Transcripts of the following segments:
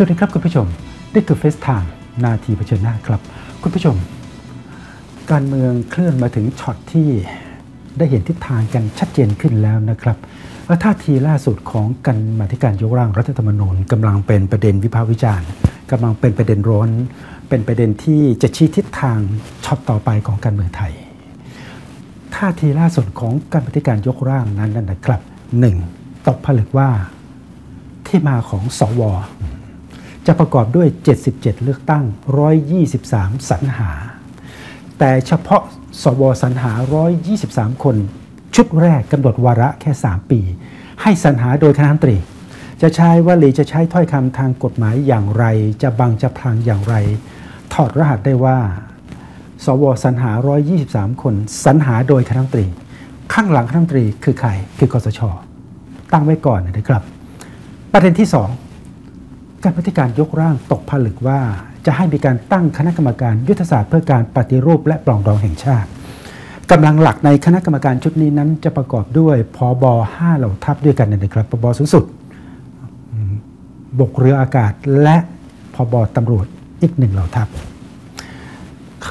สวัสดีครับคุณผู้ชมนี่คือเฟสไทม์นาทีเผชิญหน้าครับ คุณผู้ชม การเมืองเคลื่อนมาถึงช็อตที่ได้เห็นทิศทางกันชัดเจนขึ้นแล้วนะครับว่าท่าทีล่าสุดของกันมาธิการยกร่างรัฐธรรมนูญกำลังเป็นประเด็นวิพากษ์วิจารณ์กำลังเป็นประเด็นร้อน เป็นประเด็นที่จะชี้ทิศทางช็อตต่อไปของการเมืองไทยท่าทีล่าสุดของการปฏิการยกร่างนั้นนะครับหนึ่งตกผลึกว่าที่มาของสว จะประกอบด้วย 77 เลือกตั้ง 123 สรรหา แต่เฉพาะสวสรรหา 123 คน ชุดแรกกำหนดวาระแค่ 3 ปี ให้สรรหาโดยคณะรัฐมนตรี จะใช้วลีจะใช้ถ้อยคำทางกฎหมายอย่างไร จะบังจะพลังอย่างไร ถอดรหัสได้ว่า สวสรรหา 123 คนสรรหาโดยคณะรัฐมนตรี ข้างหลังคณะรัฐมนตรีคือใคร คือกสช ตั้งไว้ก่อนนะครับ ประเด็นที่ 2 การปฏิการยกร่างตกผลึกว่า จะให้มีการตั้งคณะกรรมการยุทธศาสตร์เพื่อการปฏิรูปและปลองดองแห่งชาติกำลังหลักในคณะกรรมการชุดนี้นั้นจะประกอบด้วยพอบ5เหล่าทัพด้วยกันนะครับพบสูงสุด บกเรืออากาศและพอบตำรวจอีกหนึ่งเหล่าทัพ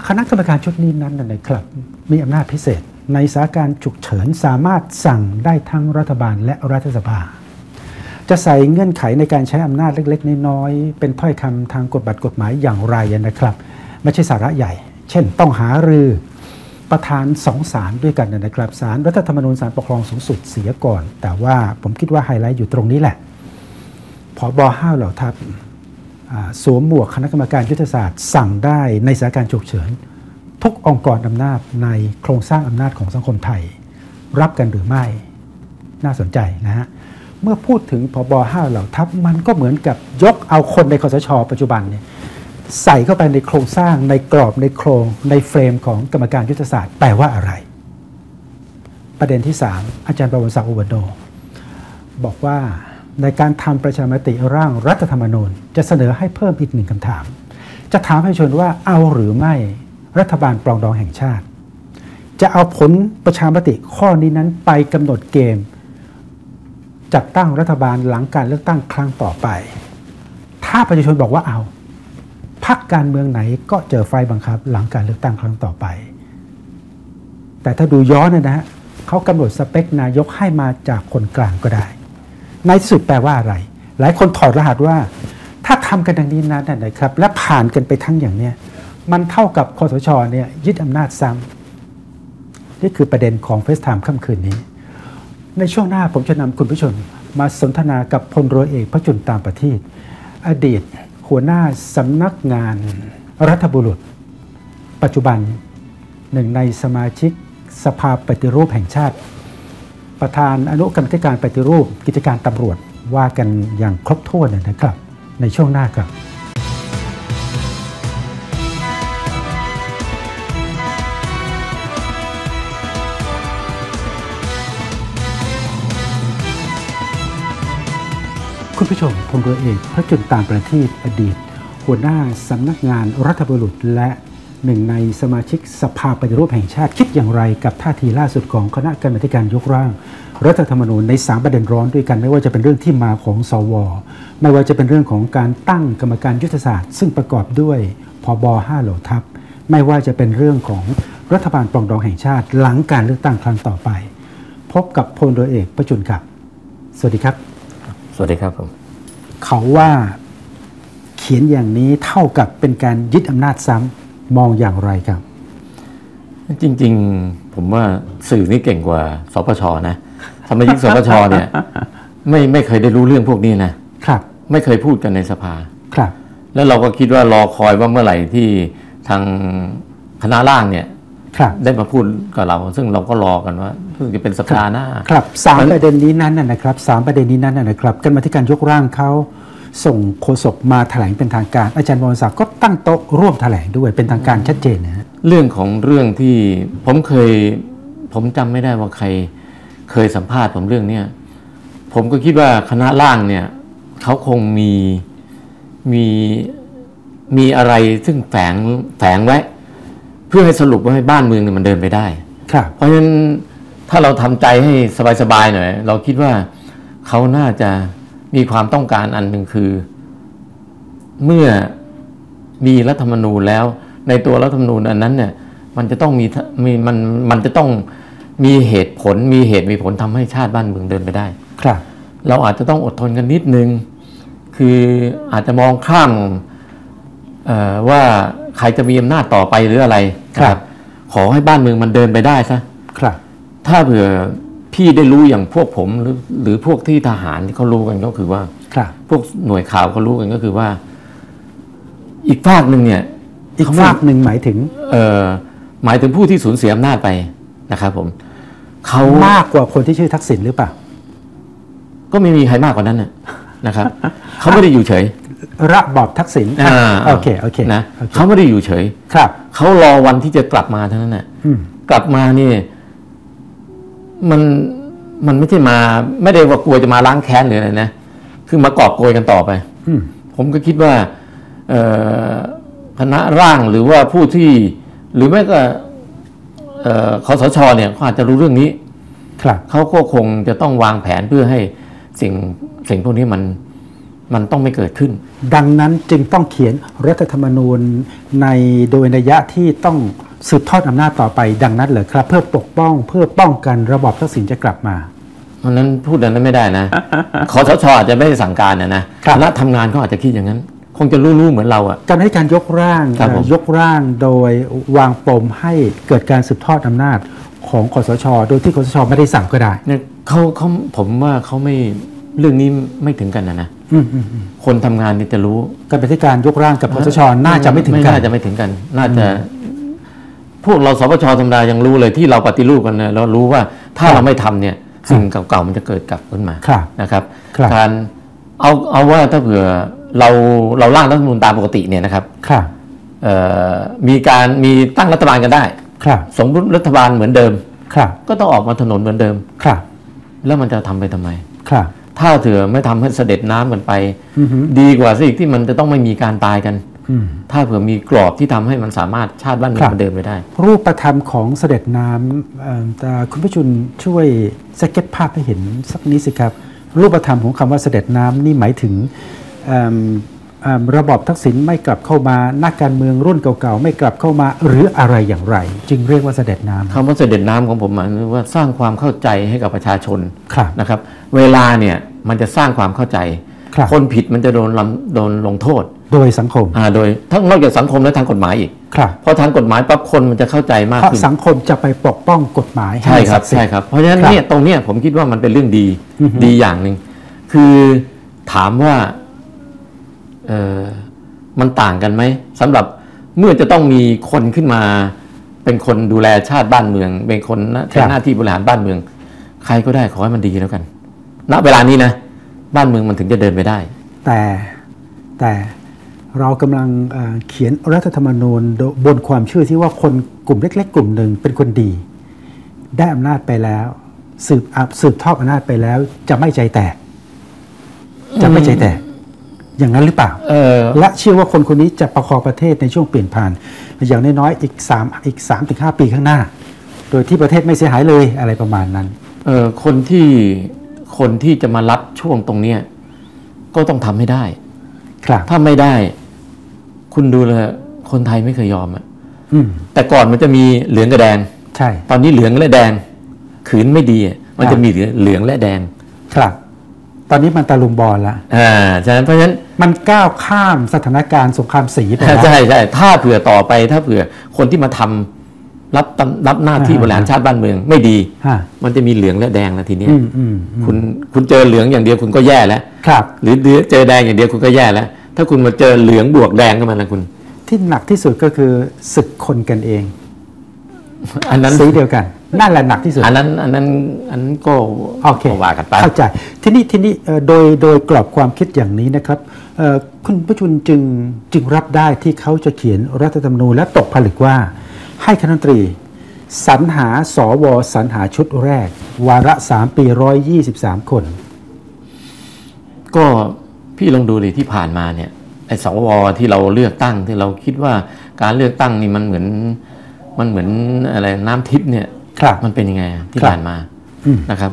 คณะกรรมการชุดนี้นั้นนะครับมีอำนาจพิเศษ ในสถานการณ์ฉุกเฉินสามารถสั่งได้ทั้งรัฐบาลและรัฐสภา จะใส่เงื่อนไขในการใช้อำนาจเล็ก ๆ น้อยๆเป็นถ้อยคำทางกฎบัตรกฎหมายอย่างไรนะครับ ไม่ใช่สาระใหญ่ เช่น ต้องหารือประธานสองศาลด้วยกันนะครับศาลรัฐธรรมนูญศาลปกครองสูงสุดเสียก่อน แต่ว่าผมคิดว่าไฮไลท์อยู่ตรงนี้แหละพอบอห้าเหล่าทัพสวมหมวกคณะกรรมการยุทธศาสตร์ สั่งได้ในสถานการณ์ฉุกเฉิน ทุกองค์กรอำนาจในโครงสร้างอำนาจของสังคมไทย รับกันหรือไม่น่าสนใจนะฮะ เมื่อพูดถึงพอบอห้าเหล่าทัพมันก็เหมือนกับยกเอาคนในคอสช ปัจจุบันเนี่ยใส่เข้าไปในโครงสร้างในกรอบในโครงในเฟรมของกรรมการยุทธศาสตร์แปลว่าอะไร ประเด็นที่ 3 อาจารย์ประวัติศักดิ์อุบลโนบอกว่าในการทำประชามติร่างรัฐธรรมนูญ จะเสนอให้เพิ่มอีกหนึ่งคำถาม จะถามให้ชนว่าเอาหรือไม่รัฐบาลปรองดองแห่งชาติ จะเอาผลประชามติข้อนี้นั้นไปกำหนดเกม จัดตั้งรัฐบาลหลังการเลือกตั้งครั้งต่อไป ถ้าประชาชนบอกว่าเอาพักการเมืองไหนก็เจอไฟบังคับ หลังการเลือกตั้งครั้งต่อไป แต่ถ้าดูย้อนนะฮะเขากำหนดสเปคนายกให้มาจากคนกลางก็ได้ ในสุดแปลว่าอะไร หลายคนถอดรหัสว่า ถ้าทำกันดังนี้นั้นนะครับ และผ่านกันไปทั้งอย่างเนี้ยมันเท่ากับคอสชเนี่ยยึดอำนาจซ้ำนี่คือประเด็นของเฟสไทม์ค่ำคืนนี้ ในช่วงหน้าผมจะนำคุณผู้ชมมาสนทนากับพลรือเอกพระจุลตามประทีปอดีต หัวหน้าสำนักงานรัฐบุรุษ ปัจจุบันหนึ่งในสมาชิกสภาปฏิรูปแห่งชาติ ประธานอนุกรรมการปฏิรูปกิจการตำรวจว่ากันอย่างครบถ้วนนะครับ ในช่วงหน้าครับ คุณผู้ชมพลเรือเอกพระจุลตามประทีปอดีต หัวหน้าสำนักงานรัฐบุรุษและหนึ่งในสมาชิกสภาปฏิรูปแห่งชาติคิดอย่างไรกับท่าทีล่าสุดของคณะกรรมการยกร่าง รัฐธรรมนูญในสามประเด็นร้อนด้วยกัน ไม่ว่าจะเป็นเรื่องที่มาของสว ไม่ว่าจะเป็นเรื่องของการตั้งกรรมการยุทธศาสตร์ ซึ่งประกอบด้วยพบห้าเหล่าทัพ ไม่ว่าจะเป็นเรื่องของรัฐบาลปรองดองแห่งชาติ หลังการเลือกตั้งครั้งต่อไป พบกับพลเรือเอกประจุลครับ สวัสดีครับ สวัสดีครับผมเขาว่าเขียนอย่างนี้เท่ากับเป็นการยึดอำนาจซ้ำมองอย่างไรครับ จริง ๆ ผมว่าสื่อนี่เก่งกว่าสปชนะสมาชิกสปชเนี่ยไม่ไม่เคยได้รู้เรื่องพวกนี้นะครับ ไม่เคยพูดกันในสภาครับ แล้วเราก็คิดว่ารอคอยว่าเมื่อไหร่ที่ทางคณะร่างเนี่ยครับ ได้มาพูดกับเรา ซึ่งเราก็รอกันว่าเพิ่งจะเป็นสัปดาห์หน้า ครับสามประเด็นนี้นั้นนะนะครับสามประเด็นนี้นั้นนะนะครับกรรมาธิการยกร่างเขาส่งโฆษกมาแถลงเป็นทางการ อาจารย์บวรศักดิ์ก็ตั้งโต๊ะร่วมแถลงด้วยเป็นทางการชัดเจนนะฮะเรื่องของเรื่องที่ผมเคย ผมจำไม่ได้ว่าใครเคยสัมภาษณ์ผมเรื่องเนี้ยผมก็คิดว่าคณะร่างเนี่ยเขาคงมีมีมีอะไรซึ่งแฝงแฝงไว้ เพื่อให้สรุปว่าให้บ้านเมืองเนี่ยมันเดินไปได้ ครับ เพราะฉะนั้นถ้าเราทำใจให้สบายๆหน่อยเราคิดว่าเขาน่าจะมีความต้องการอันหนึ่งคือ เมื่อมีรัฐธรรมนูญแล้ว ในตัวรัฐธรรมนูญอันนั้นเนี่ย มันจะต้องมีมีมันมันจะต้องมีเหตุผลมีเหตุมีผลทำให้ชาติบ้านเมืองเดินไปได้ ครับ เราอาจจะต้องอดทนกันนิดนึง คืออาจจะมองข้ามเอ่อว่า ใครจะมีอำนาจต่อไปหรืออะไรนะขอให้บ้านเมืองมันเดินไปได้ซะครับ ถ้าเผื่อพี่ได้รู้อย่างพวกผมหรือหรือพวกที่ทหารที่เขารู้กันก็คือว่าครับ พวกหน่วยข่าวเขารู้กันก็คือว่า อีกฝากหนึ่งเนี่ยอีกฝากหนึ่งหมายถึง เอ่อหมายถึงผู้ที่สูญเสียอำนาจไปนะครับผมเขามากกว่าคนที่ชื่อทักษิณหรือเปล่า ก็ไม่มีใครมากกว่านั้นน่ะนะครับเขาไม่ได้อยู่เฉย ระบอบทักษิณอ่าโอเคโอเคนะโอเคเขาไม่ได้อยู่เฉย ครับ เขารอวันที่จะกลับมาเท่านั้นน่ะอืมกลับมานี่ มันมันไม่ใช่มา ไม่ได้ว่ากลัวจะมาล้างแค้นหรืออะไรนะคือมากอบโกยกันต่อไปอืมผมก็คิดว่าเอ่อคณะร่างหรือว่าผู้ที่ หรือไม่ก็เอ่อคอสชเนี่ยเขาอาจจะรู้เรื่องนี้ ครับเขาก็คงจะต้องวางแผนเพื่อให้สิ่งสิ่งพวกนี้มัน มันต้องไม่เกิดขึ้น ดังนั้นจึงต้องเขียนรัฐธรรมนูญในโดยนัยยะที่ต้องสืบทอดอำนาจต่อไป ดังนั้นเหรอครับ เพื่อปกป้องเพื่อป้องกันระบอบทักษิณจะกลับมาเพราะฉะนั้นพูดอันนั้นไม่ได้นะคอสชอาจจะไม่ได้สั่งการนะนะครับคณะทำงานเขาอาจจะคิดอย่างนั้น คงจะรู้ๆเหมือนเราอะการให้การยกร่างครับผมเอ่อยกร่างโดยวางปมให้เกิดการสืบทอดอำนาจของคอสช โดยที่คอสช ไม่ได้สั่งก็ได้เนี่ยเขาเขาผมว่าเขาไม่ เรื่องนี้ไม่ถึงกันนะนะอืมอืมอืมคนทำงานเนี่ยจะรู้การเป็นที่การยกร่างกับคอสชน่าจะไม่ถึงกันน่าจะไม่ถึงกัน น่าจะ พวกเราสปชธรรมดายังรู้เลยที่เราปฏิรูปกันนะเรารู้ว่าถ้าครับเราไม่ทำเนี่ยสิ่งเก่าๆมันจะเกิดกลับขึ้นมาครับนะครับครับการเอาเอาว่าถ้าเผื่อเราเราร่างรัฐธรรมนูญตามปกติเนี่ยนะครับครับเอ่อมีการมีตั้งรัฐบาลกันได้ ครับสมมติรัฐบาลเหมือนเดิม ครับ ก็ต้องออกมาถนนเหมือนเดิม ครับ แล้วมันจะทำไปทำไม ครับ ถ้าเถือไม่ทำให้เสด็จน้ำกันไปอือฮึดีกว่าสิที่มันจะต้องไม่มีการตายกันอืมถ้าเผื่อมีกรอบที่ทำให้มันสามารถชาติบ้านเมือครังบมันเดินไปได้ รูปธรรมของเสด็จน้ำเอ่อแต่คุณผู้ชุนช่วยสเก็ตภาพให้เห็นสักนิดสิครับ รูปธรรมของคำว่าเสด็จน้ำนี่หมายถึงเอิ่มเอิ่ม ระบอบทักษิณไม่กลับเข้ามานักการเมืองรุ่นเก่าๆไม่กลับเข้ามาหรืออะไรอย่างไร จึงเรียกว่าเสด็จน้ำคำว่าเสด็จน้ำของผมหมายถึงว่าสร้างความเข้าใจให้กับประชาชนครับนะครับ เวลาเนี่ยมันจะสร้างความเข้าใจครับคนผิดมันจะโดนลำโดนลงโทษ โดยสังคมอ่าโดยทั้งนอกจากสังคมและทางกฎหมายอีกครับเพราะทางกฎหมายปั๊บคนมันจะเข้าใจมากเพราะขึ้นสังคมจะไปปกป้องกฎหมายห้ใช่ครับศักดิ์สิทใช่ธิ์ครับเพราะฉะนั้นครับเนี่ยตรงเนี้ยผมคิดว่ามันเป็นเรื่องดีอือฮึดีอย่างหนึ่งคือถามว่า เออมันต่างกันไหมสำหรับเมื่อจะต้องมีคนขึ้นมา เป็นคนดูแลชาติบ้านเมือง เป็นคนนะใช้หน้าที่บริหารบ้านเมือง ใครก็ได้ขอให้มันดีแล้วกัน ณเวลานี้นะ บ้านเมืองมันถึงจะเดินไปได้ แต่แต่เรากำลังเเขียนรัฐธรรมนูญบนความเชื่อที่ว่าคนกลุ่มเล็ก ๆ กลุ่มหนึ่งเป็นคนดี ได้อำนาจไปแล้ว สืบอะสืบทอดอำนาจไปแล้ว จะไม่ใจแตกจะไม่ใจแตก อย่างนั้นหรือเปล่าเออและเชื่อว่าคนคนนี้จะประคองประเทศในช่วงเปลี่ยนผ่าน อย่างน้อยๆอีกสามอีกสามถึงห้าปีข้างหน้า โดยที่ประเทศไม่เสียหายเลยอะไรประมาณนั้นเออคนที่คนที่จะมารับช่วงตรงเนี้ยก็ต้องทำให้ได้ ครับ ถ้าไม่ได้ คุณดูเลยคนไทยไม่เคยยอมอะอืมแต่ก่อนมันจะมีเหลืองกับแดง ใช่ ตอนนี้เหลืองและแดง ขืนไม่ดีอะมันครัจะบมีเหลืองและแดง ครับ ตอนนี้มันตะลุมบอลละอ่าฉะนั้นเพราะฉะนั้นมันก้าวข้ามสถานการณ์สงครามสีไปแล้วใช่ใช่ถ้าเผื่อต่อไปถ้าเผื่อคนที่มาทำรับตำรับหน้าที่อ่าบริหารชาติบ้านเมืองไม่ดีฮะมันจะมีเหลืองและแดงแล้วทีเนี้ยอืมอืมอืมคุณคุณเจอเหลืองอย่างเดียวคุณก็แย่แล้วครับ หรือเจอแดงอย่างเดียวคุณก็แย่แล้ว ถ้าคุณมาเจอเหลืองบวกแดงขึ้นมานะคุณ ที่หนักที่สุดก็คือศึกคนกันเอง อันนั้นสีเดียวกัน นั่นแหละหนักที่สุด อันนั้นอันนั้นอันนั้นก็โอเคก็ว่ากันไปเข้าใจทีนี้ทีนี้เอ่อโดยโดยกรอบความคิดอย่างนี้นะครับเอ่อคุณประชุนจึงจึงรับได้ที่เขาจะเขียนรัฐธรรมนูญและตกผลึกว่า ให้คณะรัฐมนตรีสรรหาสวสรรหาชุดแรก วาระ3ปี123คน ก็พี่ลองดูดิที่ผ่านมาเนี่ยไอ้สวที่เราเลือกตั้งที่เราคิดว่าการเลือกตั้งนี่มันเหมือนมันเหมือนอะไรน้ำทิพย์เนี่ย ครับมันเป็นยังไงอะที่ครับผ่านมาอืมนะครับ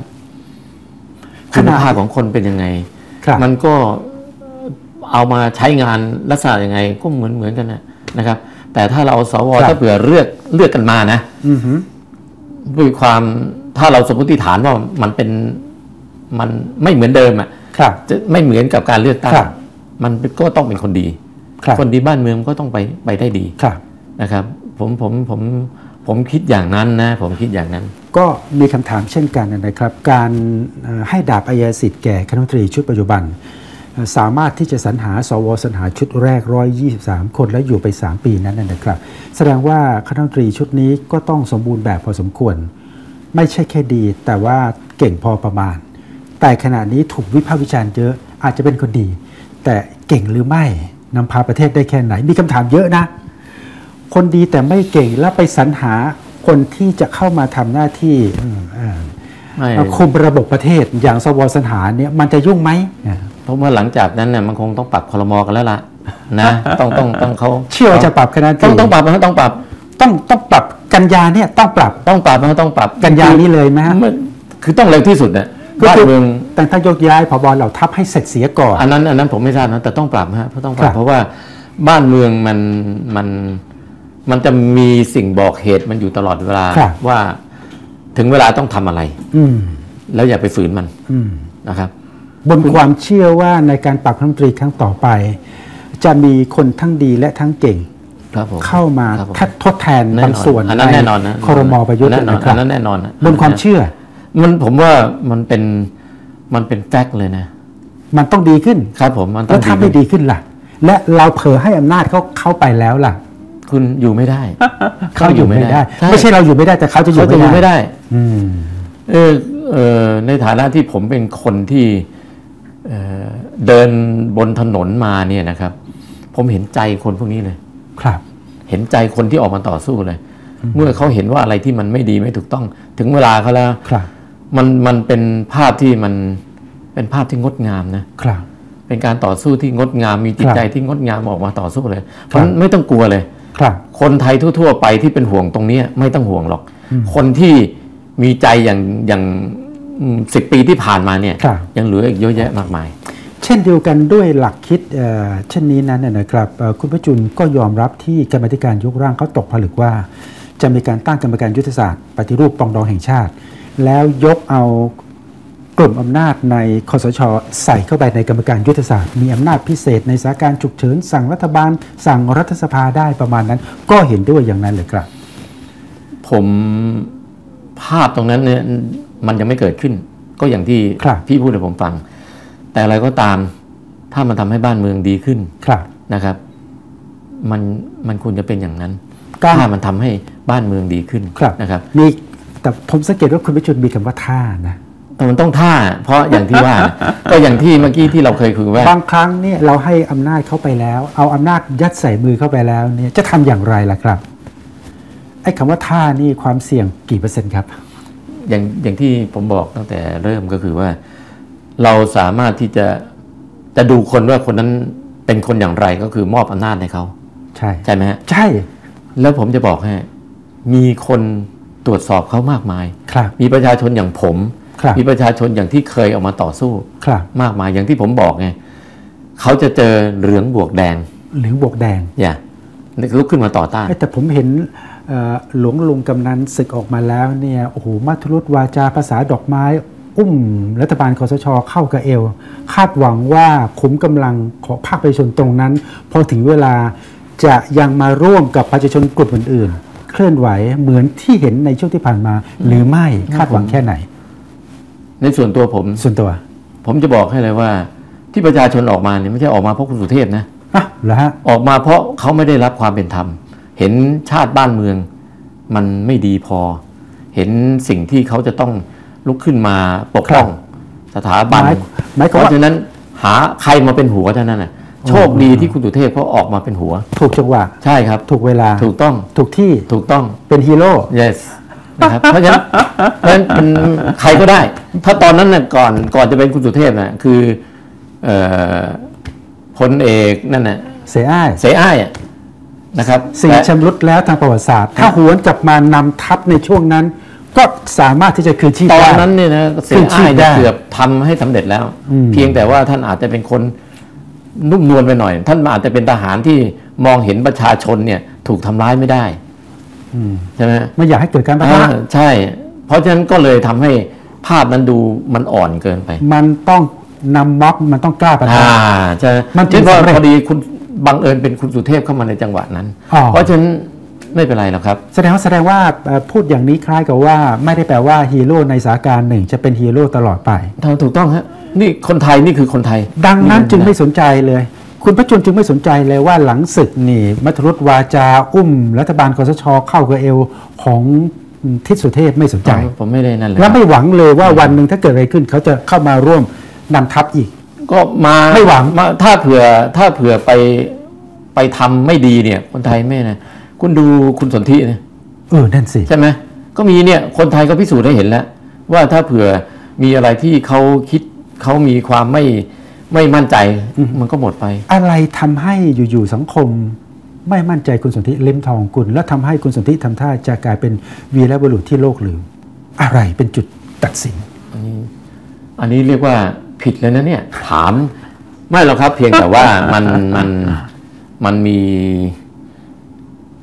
ขคุณณะภาพของคนเป็นยังไงครับมันก็เอามาใช้งานลักษณะยังไง ก็เหมือนเหมือนกันนะนะครับ แต่ถ้าเราเอาสวครับถ้าเผื่อเลือกเลือกกันมานะอือหือด้วยความถ้าเราสมมติฐานว่ามันเป็นมันไม่เหมือนเดิมอะครับจะไม่เหมือนกับการเลือกตั้งครับมันก็ต้องเป็นคนดีครับคนดีบ้านเมืองก็ต้องไปไปได้ดีครับนะครับ ผมผมผม ผมคิดอย่างนั้นนะ ผมคิดอย่างนั้น ก็มีคำถามเช่นกันนะครับ การให้ดาบอายสิทธิ์แก่คณะมนตรีชุดปัจจุบัน สามารถที่จะสรรหาสวสรรหาชุดแรก 123 คนและอยู่ไป 3 ปีนั้นนะครับ แสดงว่าคณะมนตรีชุดนี้ก็ต้องสมบูรณ์แบบพอสมควร ไม่ใช่แค่ดี แต่ว่าเก่งพอประมาณ แต่ขณะนี้ถูกวิพากษ์วิจารณ์เยอะอาจจะเป็นคนดี แต่เก่งหรือไม่นำพาประเทศได้แค่ไหน มีคำถามเยอะนะ คนดีแต่ไม่เก่งแล้วไปสรรหาคนที่จะเข้ามาทำหน้าที่อืมอ่าไม่คุมระบบประเทศอย่างสวสนหาเนี่ยมันจะยุ่งไหมอ่าเพราะว่าหลังจากนั้นเนี่ยมันคงต้องปรับคลมอกันแล้วล่ะนะต้องต้องต้องเขาเชื่อว่าจะปรับคณะต้องต้องปรับนะต้องปรับต้องต้องปรับกันยาเนี่ยต้องปรับต้องปรับนะต้องปรับกันยานี้เลยไหมฮะไม่คือต้องเร็วที่สุดนะก็บ้านคือเมืองแต่ถ้ายกย้ายผบเหล่าทัพให้เสร็จเสียก่อนอันนั้นอันนั้นผมไม่ทราบนะแต่ต้องปรับฮะเพราะต้องปรัครับบเพราะว่าบ้านเมืองมันมัน มันจะมีสิ่งบอกเหตุมันอยู่ตลอดเวลาครับ ว่าถึงเวลาต้องทำอะไร อืมแล้วอย่าไปฝืนมันอืม นะครับ บนความเชื่อว่าในการปรับคณะรัฐมนตรีครั้งต่อไป จะมีคนทั้งดีและทั้งเก่งครับผมเข้ามาครับผมทดแทนแน่บางนอนส่วนอันนั้นแน่นอนนะครมประยุทธ์แน่นอนนะครัอับนนั้นแน่นอนนะบนความเชื่อ มันผมว่ามันเป็นมันเป็นแฟกต์เลยนะ มันต้องดีขึ้น ครับผมมันต้แล้อวงถ้าไม่ขึ้นดีขึ้นล่ะ และเราเผลอให้อำนาจเขาเข้าไปแล้วล่ะ คุณอยู่ไม่ได้ เขาอยู่ไม่ได้ใช่ไม่ใช่เราอยู่ไม่ได้แต่เขาจะอเขายู่จะอยู่ไม่ไม่ได้ได้อืมเออเออในฐานะที่ผมเป็นคนที่เอ่อเดินบนถนนมาเนี่ยนะครับ ผมเห็นใจคนพวกนี้เลย ครับ เห็นใจคนที่ออกมาต่อสู้เลย เมื่อเขาเห็นว่าอะไรที่มันไม่ดีไม่ถูกต้อง ถึงเวลาเขาแล้วครับมันมันเป็นภาพที่มันเป็นภาพที่งดงามนะครับเป็นการต่อสู้ที่งดงามมีจิตครับใจที่งดงามออกมาต่อสู้เลยคเพรับราะไม่ต้องกลัวเลย ครับคนไทยทั่ว ๆ ไปที่เป็นห่วงตรงเนี้ยไม่ต้องห่วงหรอก คนที่มีใจอย่างอย่างสิบปีที่ผ่านมาเนี่ยครับยังเหลืออีกเยอะแยะมากมาย เช่นเดียวกันด้วยหลักคิดเอ่อเช่นนี้นั้นนะนะครับเอ่อคุณพระจุลก็ยอมรับที่กรรมาธิการยกร่างเขาตกผลึกว่า จะมีการตั้งกรรมการยุทธศาสตร์ปฏิรูปปรองดองแห่งชาติ แล้วยกเอา กลุ่มอำนาจในคอสช ใส่เข้าไปในกรรมการยุทธศาสตร์ มีอำนาจพิเศษในสถานการณ์ฉุกเฉิน สั่งรัฐบาล สั่งรัฐสภาได้ประมาณนั้น ก็เห็นด้วยอย่างนั้นเลยครับ ผมภาพตรงนั้นเนี่ยมันยังไม่เกิดขึ้น ก็อย่างที่ครับพี่พูดให้ผมฟัง แต่อะไรก็ตามถ้ามันทำให้บ้านเมืองดีขึ้นครับนะครับ มันมันควรจะเป็นอย่างนั้นการถ้ามันทำให้บ้านเมืองดีขึ้นครับนะครับ มีแต่ผมสังเกตว่าคุณพระจุลมีคำว่าท่านะ แต่มันต้องท่า เพราะอย่างที่ว่านะก็อย่างที่เมื่อกี้ที่เราเคยคุยว่าบางครั้งเนี่ยเราให้อำนาจเข้าไปแล้ว เอาอำนาจยัดใส่มือเข้าไปแล้วเนี่ยจะทำอย่างไรล่ะครับไอ้คำว่าท่านี่ความเสี่ยงกี่เปอร์เซ็นต์ครับอย่างอย่างที่ผมบอกตั้งแต่เริ่มก็คือว่า เราสามารถที่จะจะดูคนว่าคนนั้นเป็นคนอย่างไรก็คือมอบอำนาจให้เขาใช่ใช่ไหมฮะใช่ แล้วผมจะบอกให้มีคนตรวจสอบเขามากมาย ครับ มีประชาชนอย่างผมครับ มีประชาชนอย่างที่เคยออกมาต่อสู้ครับมากมายอย่างที่ผมบอกไงเขาจะเจอเหลืองบวกแดง เหลืองบวกแดงอย่าลุกขึ้นมาต่อต้านเอ้ยแต่ผมเห็นเอ่อหลวงลุงกำนันศึกออกมาแล้วเนี่ยโอ้โหมัทุรุษวาจาภาษาดอกไม้ อุ้ม รัฐบาลคอสชเข้ากับเอว คาดหวังว่าขุมกำลังของภาคประชาชนตรงนั้น พอถึงเวลาจะยังมาร่วมกับประชาชนกลุ่มอื่น ๆ เคลื่อนไหวเหมือนที่เห็นในช่วงที่ผ่านมา หรือไม่คาดหวังแค่ไหน ในส่วนตัวผม ส่วนตัว ผมจะบอกให้เลยว่า ที่ประชาชนออกมาเนี่ยไม่ใช่ออกมาเพราะคุณสุเทพนะอะเหรอฮะออกมาเพราะเขาไม่ได้รับความเป็นธรรม เห็นชาติบ้านเมืองมันไม่ดีพอ เห็นสิ่งที่เขาจะต้องลุกขึ้นมาปกป้องสถาบันหมายหมายความเพว่า ราะฉะนั้นหาใครมาเป็นหัวเท่านั้นน่ะโชคดีที่คุณสุเทพเขาออกมาเป็นหัว ถูกจังหวะ ใช่ครับถูกเวลา ถูกต้อง ถูกที่ ถูกต้อง เป็นฮีโร่ yes นะครับเพราะฉะนั้นเพราะฉะนั้นเป็นใครก็ได้ ถ้าตอนนั้นน่ะก่อนก่อนจะเป็นคุณสุเทพน่ะคือเอ่อพลเอกนั่นน่ะเสียอ้ายเสยอ้ายอะนะครับสิ่งแต่ชำรุดแล้วทางประวัติศาสตร์ ถ้าหวนกลับมานำทัพในช่วงนั้น ก็สามารถที่จะคืนชีพตอนได้นั้นเนี่ยนะเสขึ้ยนชื่อ้าอยได้เนี่ยเกือบทำให้สำเร็จแล้วอืมเพียงแต่ว่าท่านอาจจะเป็นคนนุ่มนวลไปหน่อย ท่านอาจจะเป็นทหารที่มองเห็นประชาชนเนี่ยถูกทำร้ายไม่ได้อืม ใช่ไหมไม่อยากให้เกิดการปะทะอ่าใช่ เพราะฉะนั้นก็เลยทำให้ภาพนั้นดูมันอ่อนเกินไป มันต้องนำม็อบมันต้องกล้าปะทะอ่าใช่มันจึงเช่นว่าสำเร็จพอดีคุณบังเอิญเป็นคุณสุเทพเข้ามาในจังหวะนั้นอ๋อเพราะฉะนั้นไม่เป็นไรหรอกครับ แสดงว่าแสดงว่าเอ่อพูดอย่างนี้คล้ายกับว่าไม่ได้แปลว่าฮีโร่ในสถานการณ์หนึ่งจะเป็นฮีโร่ตลอดไปถูกต้องฮะนี่คนไทยนี่คือคนไทย ดังนั้นจึงไม่นี่สนใจเลย คุณพระจุลจึงไม่สนใจเลยว่าหลังศึกนี่มัทรุตวาจาอุ้ม รัฐบาลคอสชเข้ากระเอวของทิศสุเทพไม่สนใจผมผมไม่ได้นั่นเลยและไม่หวังเลยว่าวันหนึ่งถ้าเกิดอะไรขึ้น เขาจะเข้ามาร่วมนำทัพอีก ก็มาไม่หวังาถ้าเผื่อถ้าเผื่อไปไปทำไม่ดีเนี่ย คนไทยไม่นะคุณดูคุณสนธิเนี่ยเออนั่นสิใช่ไหมก็มีเนี่ยคนไทยก็พิสูจน์ให้เห็นแล้ว ว่าถ้าเผื่อมีอะไรที่เขาคิดเขามีความไม่ ไม่มั่นใจมันก็หมดไป อะไรทำให้อยู่ๆสังคม ไม่มั่นใจคุณสนธิเล่มทองกุลและทำให้คุณสนธิทำท่าจะกลายเป็นวีรบุรุษที่โลกลืม อะไรเป็นจุดตัดสิน อันนี้อันนี้เรียกว่าผิดเลยนะเนี่ย ถามไม่หรอกครับ เพียงแต่ว่ามันมันมันมี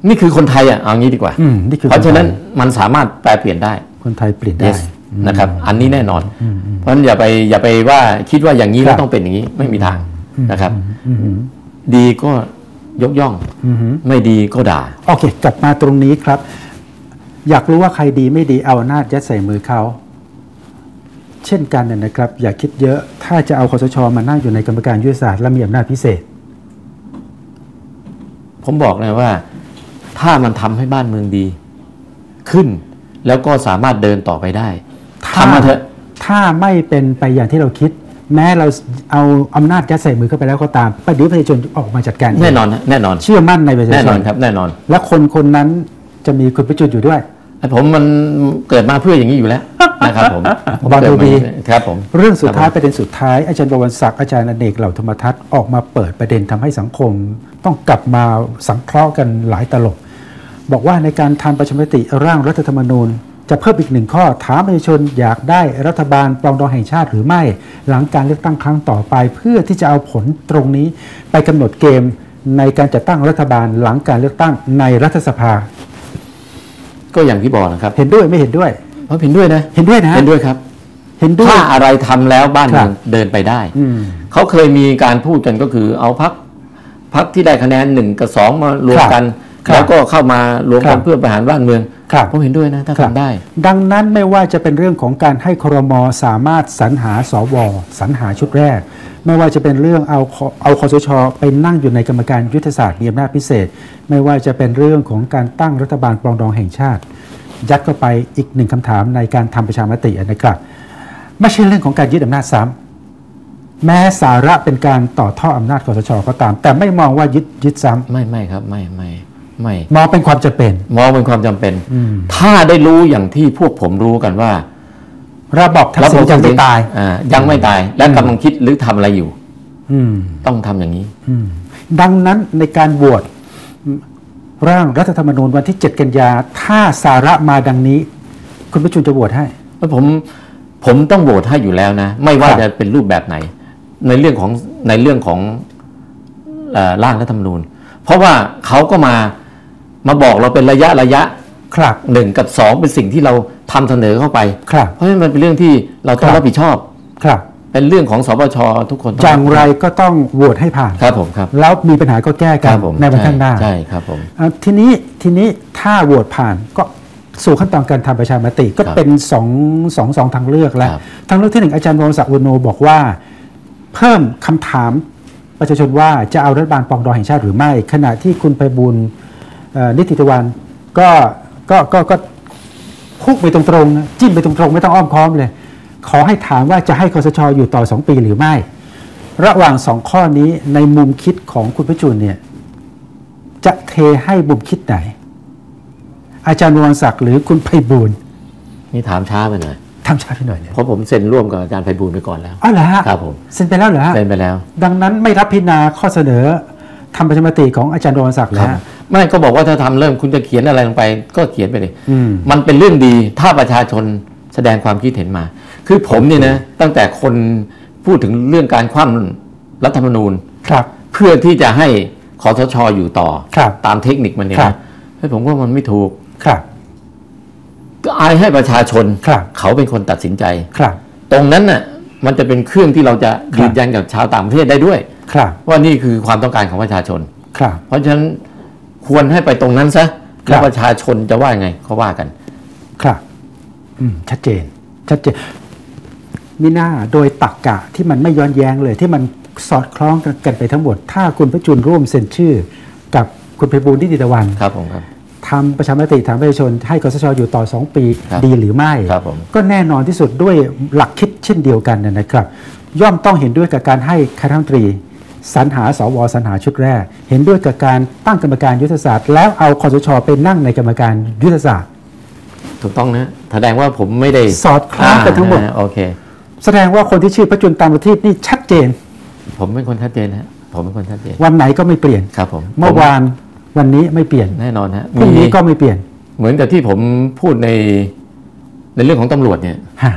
นี่คือคนไทยอะเอางี้ดีกว่าอืมนี่คือเพราะฉะนั้นคนไทมันสามารถแปลเปลี่ยนได้ คนไทยเปลี่ยนได้ yes นะครับ อันนี้แน่นอน เพราะฉะนั้นอย่าไปอย่าไปว่าคิดว่าอย่างนี้แล้วต้องเป็นอย่างนี้ไม่มีทางนะครับอือหือดีก็ยกย่องอือหือไม่ดีก็ด่า โอเค กลับมาตรงนี้ครับ อยากรู้ว่าใครดีไม่ดีเอาอำนาจยัดใส่มือเขา เช่นกันนะนะครับ อย่าคิดเยอะ ถ้าจะเอาคอสชมานั่งอยู่ในกรรมการยุทธศาสตร์และมีอำนาจพิเศษ ผมบอกเลยว่า ถ้ามันทำให้บ้านเมืองดี ขึ้น แล้วก็สามารถเดินต่อไปได้ถ้า ทำมาเถอะถ้าไม่เป็นไปอย่างที่เราคิด แม้เราเอาอำนาจยัดใส่มือเข้าไปแล้วก็ตามประเดี๋ยวประชาชนออกมาจัดการเองแน่นอนนะแน่นอน เชื่อมั่นในประชาแน่ชนอนนครับแน่นอน และคนคนนั้นจะมีคุณประจุดอยู่ด้วยไอ้ผมมันเกิดมาเพื่ออย่างนี้อยู่แล้วนะครับผมผมบอลเกิดูมาดีครับผมเรื่องสุดท้ายคบประเด็นสุดท้ายอาจารย์บวรศักดิ์อาจารย์อเนกเหล่าธรรมทัศน์ออกมาเปิดประเด็นทำให้สังคม ต้องกลับมาสังเคราะห์กันหลายตลบ บอกว่าในการทำประชามติร่างรัฐธรรมนูญ จะเพิ่มอีกหนึ่งข้อถามประชาชนอยากได้รัฐบาลปรองดองแห่งชาติหรือไม่ หลังการเลือกตั้งครั้งต่อไป เพื่อที่จะเอาผลตรงนี้ ไปกำหนดเกมในการจัดตั้งรัฐบาลหลังการเลือกตั้งในรัฐสภา ก็อย่างที่บอกนะครับ เห็นด้วยไม่เห็นด้วยเพราะเห็นด้วยนะเห็นด้วยนะเห็นด้วยครับ เห็นด้วยถ้าอะไรทำแล้วบ้านเมืองครับเดินไปได้อืมเขาเคยมีการพูดกันก็คือเอาพักพักที่ได้คะแนนหนึ่งกับสองมารวมกันครับ แล้วก็เข้ามารวมครักันบเพื่อบริหารบ้านเมืองครับผมเห็นด้วยนะถ้าครับทำได้ ดังนั้นไม่ว่าจะเป็นเรื่องของการให้ครมสามารถสรรหาสวสรรหาชุดแรก ไม่ว่าจะเป็นเรื่องเอาคเอาคอสชไปนั่งอยู่ในกรรมการยุทธศาสตร์มีอำนาจพิเศษ ไม่ว่าจะเป็นเรื่องของการตั้งรัฐบาลปรองดองแห่งชาติ ยัดเข้าไปอีกหนึ่งคำถามในการทำประชามตินะครับไม่ใช่เรื่องของการยึดอำนาจซ้ำแม้สาระเป็นการต่อท่ออำนาจคอสชก็ตาม แต่ไม่มองว่ายึดยึดซ้ไม่ไม่ครับไม่ไม่ ไม่ำมองเป็นความจำเป็น มองเป็นความจำเป็นอืมถ้าได้รู้อย่างที่พวกผมรู้กันว่า ระบอบทักษิณยังไม่ตายอ่ยังไม่ตาย และกำลังคิดหรือทำอะไรอยู่อืมต้องทำอย่างนี้อืมดังนั้นในการโหวตร่างรัฐธรรมนูญวันที่ 7 กันยา ถ้าสาระมาดังนี้ คุณประจุลจะโหวตให้แล้วผมผมต้องโหวตให้อยู่แล้วนะ ไม่ว่าครับจะเป็นรูปแบบไหน ในเรื่องของในเรื่องของเอ่อร่างรัฐธรรมนูญ เพราะว่าเขาก็มา มาบอกเราเป็นระยะระยะครับหนึ่งกับสองเป็นสิ่งที่เราทำเสนอเข้าไปครับเพราะฉะนั้นมันเป็นเรื่องที่เราต้องครับรับผิดชอบครับ เป็นเรื่องของสปชทุกคนต้อย่างไรก็ต้องโหวตให้ผ่านครับผมครับแล้วมีปัญหาก็แก้คกันรับผมในวันข้างหน้าใช่ครับผมอะทีนี้ทีนี้ถ้าโหวตผ่านก็สู่ขั้นตอนการทำประชามติก็ครับเป็นสองสองสองทางเลือกแล้วครับทางเลือกที่หนึ่งอาจารย์วรศักดิ์อุโนบอกว่า เพิ่มคำถามประชาชนว่าจะเอารัฐบาลปรองดองแห่งชาติหรือไม่ ขณะที่คุณไพบูลย์เอ่อ นิติตะวันก็ก็ก็ก็พุ่งไปตรงๆนะจิ้มไปตรงๆ ไม่ต้องอ้อมค้อมเลย ขอให้ถามว่าจะให้คอสชอยู่ต่อสองปีหรือไม่ ระหว่างสองข้อนี้ในมุมคิดของคุณพระจุลเนี่ยจะเทให้มุมคิดไหน อาจารย์วรศักดิ์หรือคุณไพบูลย์นี่ถามช้าไปหน่อยทำช้าพี่หน่อยเนี่ยเพราะผมเซ็นร่วมกับอาจารย์ไพบูลย์ไปก่อนแล้วอ้าวเหรอฮะครับผมเซ็นไปแล้วเหรอฮะเซ็นไปแล้ว ดังนั้นไม่รับพิจารณาข้อเสนอทำประชามติของอาจารย์วรศักดิ์คแล้รับว ไม่ก็บอกว่าถ้าทำเริ่มคุณจะเขียนอะไรลงไป ก็เขียนไปเลยอืมมันเป็นเรื่องดีถ้าประชาชนแสดงความคิดเห็นมา คือผมเนี่ยนะตั้งแต่คนพูดถึงเรื่องการคว่ำรัฐธรรมนูญครับ เพื่อที่จะให้คอสชอยู่ต่อครับตามเทคนิคมันเนี่ยครันะบให้ผมว่ามันไม่ถูกครับก็อายให้ประชาชนครับเขาเป็นคนตัดสินใจครับ ตรงนั้นน่ะมันจะเป็นเครื่องที่เราจะครับยืนยันกับชาวต่างประเทศได้ด้วยครับว่านี่คือความต้องการของประชาชนครับเพราะฉะนั้น ควรให้ไปตรงนั้นซะครับแล้วประชาชนจะว่าไงเขาว่ากัน ครับอืมชัดเจน ชัดเจนมิน่าโดยตักกะที่มันไม่ย้อนแย้งเลย ที่มันสอดคล้องกันไปทั้งหมด ถ้าคุณพระจุลร่วมเซ็นชื่อ กับคุณไพบูลย์นิติตะวันครับผมครับทำประชามติถามประชาชนให้กสชอยู่ต่อ 2 ปีครับดีหรือไม่ครับผมก็แน่นอนที่สุดด้วยหลักคิดเช่นเดียวกันนะครับ ย่อมต้องเห็นด้วยกับการให้คณะรัฐมนตรี สรรหาสวสรรหาชุดแรก เห็นด้วยกับการตั้งกรรมการยุทธศาสตร์ แล้วเอาคอสชไปนั่งในกรรมการยุทธศาสตร์ ถูกต้องนะแสดงว่าผมไม่ได้สอดคล้องกันทั้งหมดอ่าโอเค แสดงว่าคนที่ชื่อพระจุลตามประทีปนี่ชัดเจน ผมเป็นคนชัดเจนฮะผมเป็นคนชัดเจนวันไหนก็ไม่เปลี่ยนครับผมเมื่อวานวันนี้ไม่เปลี่ยนแน่นอนฮะพรุ่งนี้มีก็ไม่เปลี่ยน เหมือนกับที่ผมพูดในในเรื่องของตำรวจเนี่ยฮะ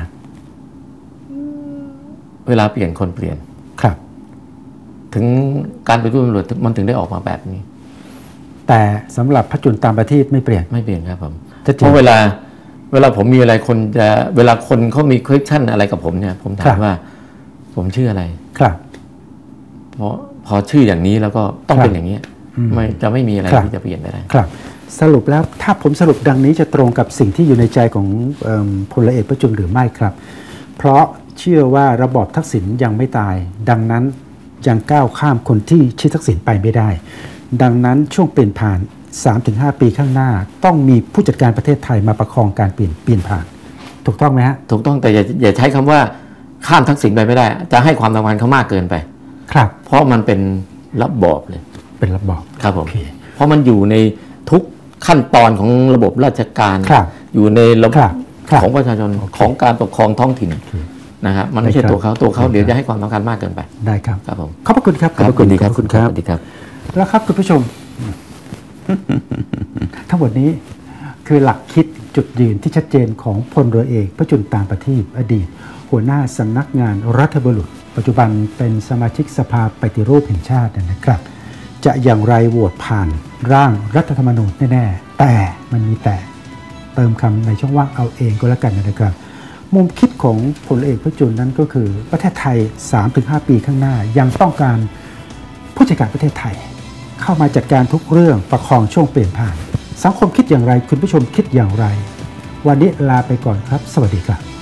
เวลาเปลี่ยนคนเปลี่ยนครับ ถึงการไปนตำรวจมันถึงได้ออกมาแบบนี้ แต่สำหรับพระจุลตามประทีปไม่เปลี่ยนไม่เปลี่ยนครับผมชัดเจเพนราะเวลาเวลาผมมีอะไรคนจะเวลาคนเขามี question อะไรกับผมเนี่ย ผมครัถามบว่า ผมชื่ออะไรครับเพราะพอชื่ออย่างนี้แล้วก็ต้องครับเป็นอย่างนี้ยอืมไม่จะไม่มีอะไรครับที่จะเปลี่ยนไปได้ครับ สรุปแล้วถ้าผมสรุปดังนี้จะตรงกับสิ่งที่อยู่ในใจของเอิ่มพลเอกประจุลหรือไม่ครับ เพราะเชื่อว่าระบอบทักษิณยังไม่ตาย ดังนั้น ยังก้าวข้ามคนที่ชื่อทักษิณไปไม่ได้ ดังนั้นช่วงเปลี่ยนผ่าน 3-5 ปีข้างหน้า ต้องมีผู้จัดการประเทศไทยมาประคองการเปลี่ยนเปลี่ยนผ่าน ถูกต้องไหมฮะถูกต้องแต่อย่าอย่าใช้คำว่าข้ามทักษิณไปไม่ได้ จะให้ความสำคัญเขามากเกินไป ครับ เพราะมันเป็นระบอบเลย เป็นระบอบครับผมโอเคเพราะมันอยู่ในทุกขั้นตอนของระบบราชการครับอยู่ในระบครับบครับของประชาชนโอเคของการปกครองท้องถิ่นโอเค นะครับมันไม่ใช่ได้ครับตัวเขาตัวเขาได้ครับเดี๋ยวจะให้ความสำคัญมากเกินไป ได้ครับครับผมขอบพระคุณครับครับขอบพระคุณดีครับขอบคุณครับสวัสดีครับ แล้วครับคุณผู้ชม ทั้งหมดนี้คือหลักคิดจุดยืนที่ชัดเจนของพลเรือเอกพระจุลตามประทีปอดีต หัวหน้าสำนักงานรัฐบุรุษ ปัจจุบันเป็นสมาชิกสภาปฏิรูปแห่งชาตินะครับ จะอย่างไรโหวตผ่านร่างรัฐธรรมนูญแน่ๆแต่มันมีแต่เติมคำในช่องว่างเอาเองก็แล้วกันนะครับ มุมคิดของพลเอกพระจุลนั้นก็คือประเทศไทย 3-5 ปีข้างหน้ายังต้องการผู้จัดการประเทศไทย เข้ามาจัดการทุกเรื่องประคองช่วงเปลี่ยนผ่าน สังคมคิดอย่างไรคุณผู้ชมคิดอย่างไร วันนี้ลาไปก่อนครับ สวัสดีครับ